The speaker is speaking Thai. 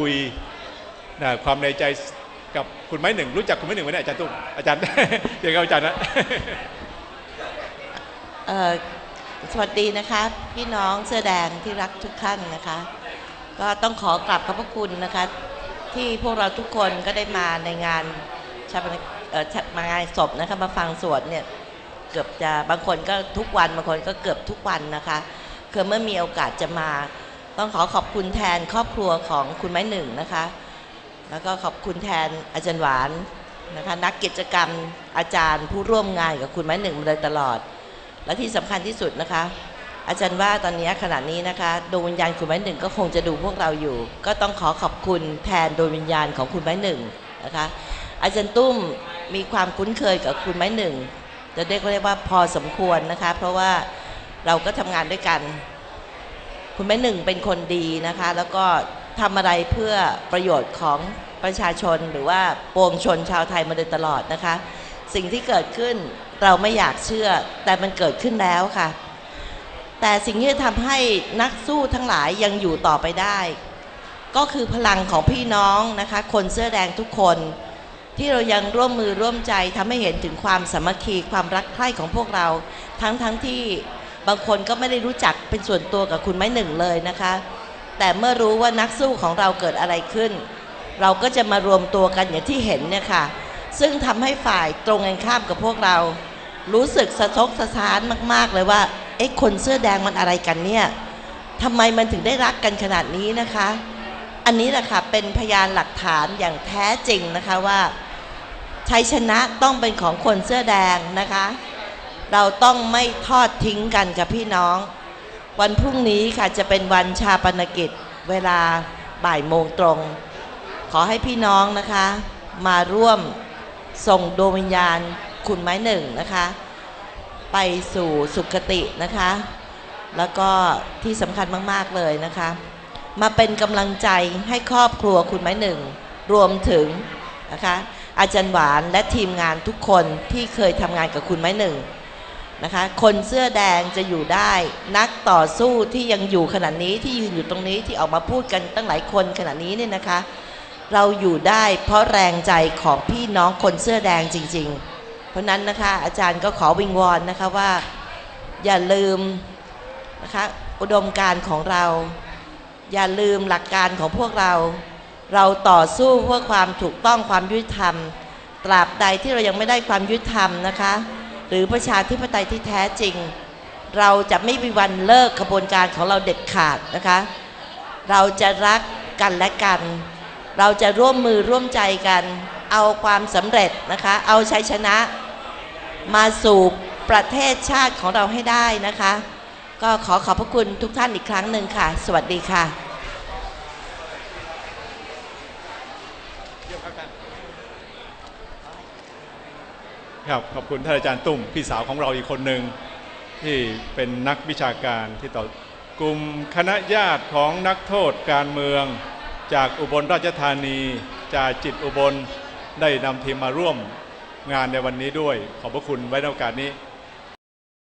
คุยนะความในใจกับคุณไม้หนึ่ง รู้จักคุณไม้หนึ่งไหมเนี่ยอาจารย์ตุ้มอาจารย์เดี๋ยวกับอาจารย์นะสวัสดีนะคะ พี่น้องเสื้อแดงที่รักทุกท่านนะคะ ก็ต้องขอกราบขอบพระคุณนะคะ ที่พวกเราทุกคนก็ได้มาในงานชาปนมางานศพนะคะมาฟังสวดเนี่ยเกือบจะบางคนก็ทุกวันบางคนก็เกือบทุกวันนะคะคือเมื่อมีโอกาสจะมา ต้องขอขอบคุณแทนครอบครัวของคุณไม้หนึ่งนะคะ แล้วก็ขอบคุณแทนอาจารย์หวานนะคะนักกิจกรรมอาจารย์ผู้ร่วมงานกับคุณไม้หนึ่งมาโดยตลอด และที่สำคัญที่สุดนะคะ อาจารย์ว่าตอนนี้ขณะนี้นะคะดวงวิญญาณคุณไม้หนึ่งก็คงจะดูพวกเราอยู่ ก็ต้องขอขอบคุณแทนดวงวิญญาณของคุณไม้หนึ่งนะคะอาจารย์ตุ้มมีความคุ้นเคยกับคุณไม้หนึ่งจะเรียกเรียกว่าพอสมควรนะคะ เพราะว่าเราก็ทำงานด้วยกัน คุณแม่หนึ่งเป็นคนดีนะคะ แล้วก็ทำอะไรเพื่อประโยชน์ของประชาชนหรือว่าปวงชนชาวไทยมาโดยตลอดนะคะ สิ่งที่เกิดขึ้นเราไม่อยากเชื่อ แต่มันเกิดขึ้นแล้วค่ะ แต่สิ่งที่ทำให้นักสู้ทั้งหลายยังอยู่ต่อไปได้ ก็คือพลังของพี่น้องนะคะ คนเสื้อแดงทุกคนที่เรายังร่วมมือร่วมใจทำให้เห็นถึงความสามัคคีความรักใคร่ของพวกเรา ทั้งทั้งที่ บางคนก็ไม่ได้รู้จักเป็นส่วนตัวกับคุณไม้หนึ่งเลยนะคะ แต่เมื่อรู้ว่านักสู้ของเราเกิดอะไรขึ้น เราก็จะมารวมตัวกันอย่างที่เห็นเนี่ยค่ะ ซึ่งทำให้ฝ่ายตรงกันข้ามกับพวกเรา รู้สึกสะทกสะท้านมาก ๆ เลยว่าเอ๊ะคนเสื้อแดงมันอะไรกันเนี่ยทำไมมันถึงได้รักกันขนาดนี้นะคะ อันนี้แหละค่ะเป็นพยานหลักฐานอย่างแท้จริงนะคะว่าชัยชนะต้องเป็นของคนเสื้อแดงนะคะ เราต้องไม่ทอดทิ้งกันกับพี่น้อง วันพรุ่งนี้ค่ะจะเป็นวันชาปนกิจเวลาบ่ายโมงตรง ขอให้พี่น้องนะคะ มาร่วมส่งดวงวิญญาณคุณไม้หนึ่งนะคะ ไปสู่สุคตินะคะ แล้วก็ที่สำคัญมาก ๆ เลยนะคะ มาเป็นกำลังใจให้ครอบครัวคุณไม้หนึ่ง รวมถึงนะคะอาจารย์หวานและทีมงานทุกคนที่เคยทำงานกับคุณไม้หนึ่ง นะคะ คนเสื้อแดงจะอยู่ได้ นักต่อสู้ที่ยังอยู่ขนาดนี้ที่ยืนอยู่ตรงนี้ที่ออกมาพูดกันตั้งหลายคนขนาดนี้เนี่ยนะคะ เราอยู่ได้เพราะแรงใจของพี่น้องคนเสื้อแดงจริง ๆ เพราะนั้นนะคะอาจารย์ก็ขอวิงวอนนะคะว่าอย่าลืมนะคะอุดมการของเรา อย่าลืมหลักการของพวกเรา เราต่อสู้เพื่อความถูกต้องความยุติธรรม ตราบใดที่เรายังไม่ได้ความยุติธรรมนะคะ หรือประชาธิปไตยที่แท้จริง เราจะไม่มีวันเลิกขบวนการของเราเด็ดขาดนะคะ เราจะรักกันและกัน เราจะร่วมมือร่วมใจกัน เอาความสำเร็จนะคะ เอาชัยชนะมาสู่ประเทศชาติของเราให้ได้นะคะ ก็ขอขอบพระคุณทุกท่านอีกครั้งหนึ่งค่ะ สวัสดีค่ะ ครับขอบคุณท่านอาจารย์ตุ้มพี่สาวของเราอีกคนหนึ่งที่เป็นนักวิชาการที่ต่อกลุ่มคณะญาติของนักโทษการเมือง จากอุบลราชธานีจากจิตอุบลได้นำทีมมาร่วมงานในวันนี้ด้วย ขอบพระคุณไว้ในโอกาสนี้